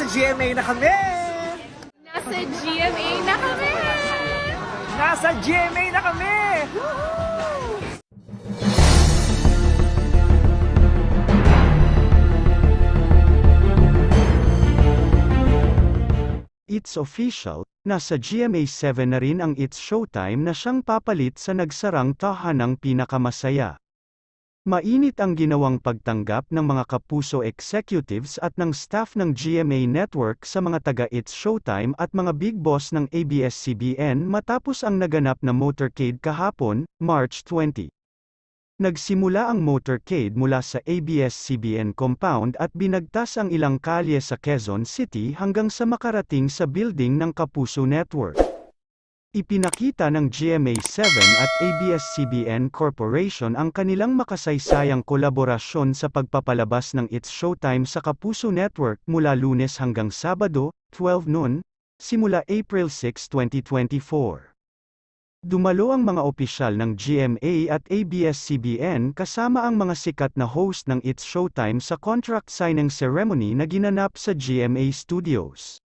Nasa GMA na kami! Nasa GMA na kami! Nasa GMA na kami! It's official, nasa GMA7 na rin ang It's Showtime na siyang papalit sa nagsarang tahanang pinakamasaya. Mainit ang ginawang pagtanggap ng mga kapuso executives at ng staff ng GMA Network sa mga taga It's Showtime at mga big boss ng ABS-CBN matapos ang naganap na motorcade kahapon, March 20. Nagsimula ang motorcade mula sa ABS-CBN compound at binagtas ang ilang kalye sa Quezon City hanggang sa makarating sa building ng Kapuso Network. Ipinakita ng GMA7 at ABS-CBN Corporation ang kanilang makasaysayang kolaborasyon sa pagpapalabas ng It's Showtime sa Kapuso Network mula lunes hanggang Sabado, 12 noon, simula April 6, 2024. Dumalo ang mga opisyal ng GMA at ABS-CBN kasama ang mga sikat na host ng It's Showtime sa contract signing ceremony na ginanap sa GMA Studios.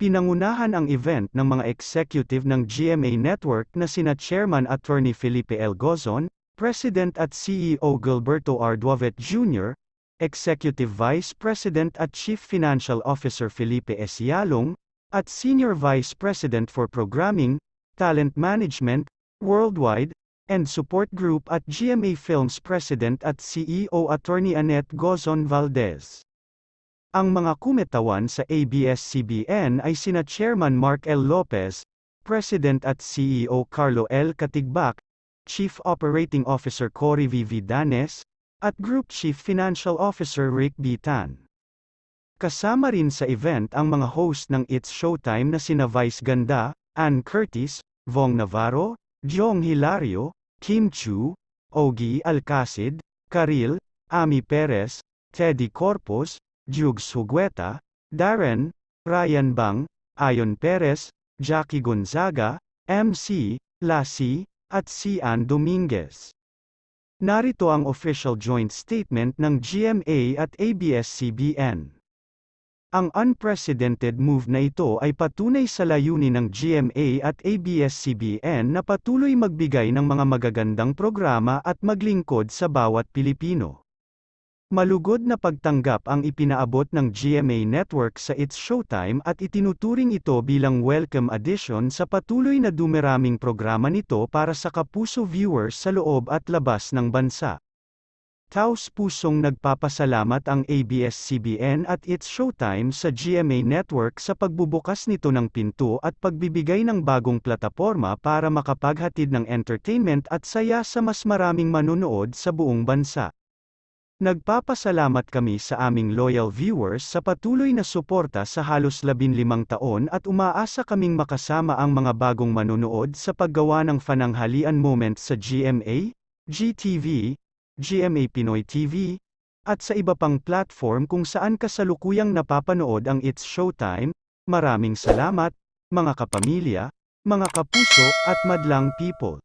Pinangunahan ang event ng mga executive ng GMA Network na sina Chairman Attorney Felipe L. Gozon, President at CEO Gilberto R. Duavet Jr., Executive Vice President at Chief Financial Officer Felipe S. Yalong, at Senior Vice President for Programming, Talent Management, Worldwide, and Support Group at GMA Films President at CEO Attorney Annette Gozon Valdez. Ang mga kumetawan sa ABS-CBN ay sina Chairman Mark L. Lopez, President at CEO Carlo L. Katigbak, Chief Operating Officer Cory V. Vidanes, at Group Chief Financial Officer Rick B. Tan. Kasama rin sa event ang mga host ng It's Showtime na sina Vice Ganda, Ann Curtis, Vong Navarro, Jong Hilario, Kim Chu, Ogie Alcacid, Karil, Ami Perez, Teddy Corpus, Jugs Hugueta, Darren, Ryan Bang, Ayon Perez, Jackie Gonzaga, MC, Lassie, at Cian Dominguez. Narito ang official joint statement ng GMA at ABS-CBN. Ang unprecedented move na ito ay patunay sa layunin ng GMA at ABS-CBN na patuloy magbigay ng mga magagandang programa at maglingkod sa bawat Pilipino. Malugod na pagtanggap ang ipinaabot ng GMA Network sa It's Showtime at itinuturing ito bilang welcome addition sa patuloy na dumiraming programa nito para sa kapuso viewers sa loob at labas ng bansa. Taos pusong nagpapasalamat ang ABS-CBN at It's Showtime sa GMA Network sa pagbubukas nito ng pinto at pagbibigay ng bagong plataporma para makapaghatid ng entertainment at saya sa mas maraming manonood sa buong bansa. Nagpapasalamat kami sa aming loyal viewers sa patuloy na suporta sa halos 15 taon at umaasa kaming makasama ang mga bagong manonood sa paggawa ng fananghalian moment sa GMA, GTV, GMA Pinoy TV, at sa iba pang platform kung saan kasalukuyang napapanood ang It's Showtime. Maraming salamat, mga kapamilya, mga kapuso, at madlang people.